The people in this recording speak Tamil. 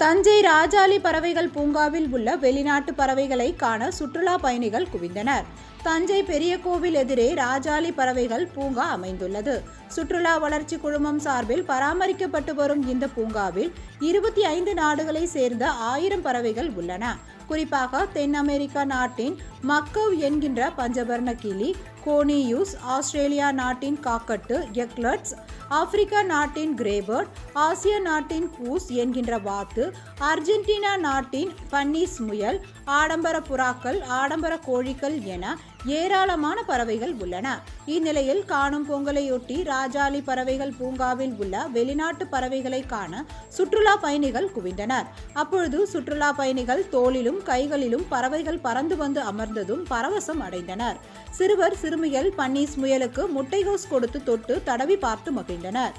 தஞ்சை ராஜாளி பறவைகள் பூங்காவில் உள்ள வெளிநாட்டு பறவைகளை காண சுற்றுலா பயணிகள் குவிந்தனர். தஞ்சை பெரிய கோவில் எதிரே ராஜாளி பறவைகள் பூங்கா அமைந்துள்ளது. சுற்றுலா வளர்ச்சி குழுமம் சார்பில் பராமரிக்கப்பட்டு வரும் இந்த பூங்காவில் இருபத்தி ஐந்து நாடுகளை சேர்ந்த ஆயிரம் பறவைகள் உள்ளன. குறிப்பாக தென் அமெரிக்கா நாட்டின் மக்கவ் என்கின்ற பஞ்சபர்ண கிளி கோனியூஸ் ஆஸ்திரேலியா நாட்டின் காக்கட்டு எக்லட்ஸ் ஆப்பிரிக்கா நாட்டின் கிரேபர்ட் ஆசிய நாட்டின் கூஸ் என்கின்ற வாத்து அர்ஜென்டினா நாட்டின் பன்னீஸ் முயல் ஆடம்பர புறாக்கள் ஆடம்பர கோழிகள் என ஏராளமான பறவைகள் உள்ளன. இந்நிலையில் காணும் பொங்கலையொட்டி ராஜாளி பறவைகள் பூங்காவில் உள்ள வெளிநாட்டு பறவைகளை காண சுற்றுலா பயணிகள் குவிந்தனர். அப்பொழுது சுற்றுலா பயணிகள் தோளிலும் கைகளிலும் பறவைகள் பறந்து வந்து அமர்ந்ததும் பரவசம் அடைந்தனர். சிறுவர் சிறுமிகள் பன்னீஸ் முயலுக்கு முட்டைகோஸ் கொடுத்து தொட்டு தடவி பார்த்து மகிழ்ந்தனர்.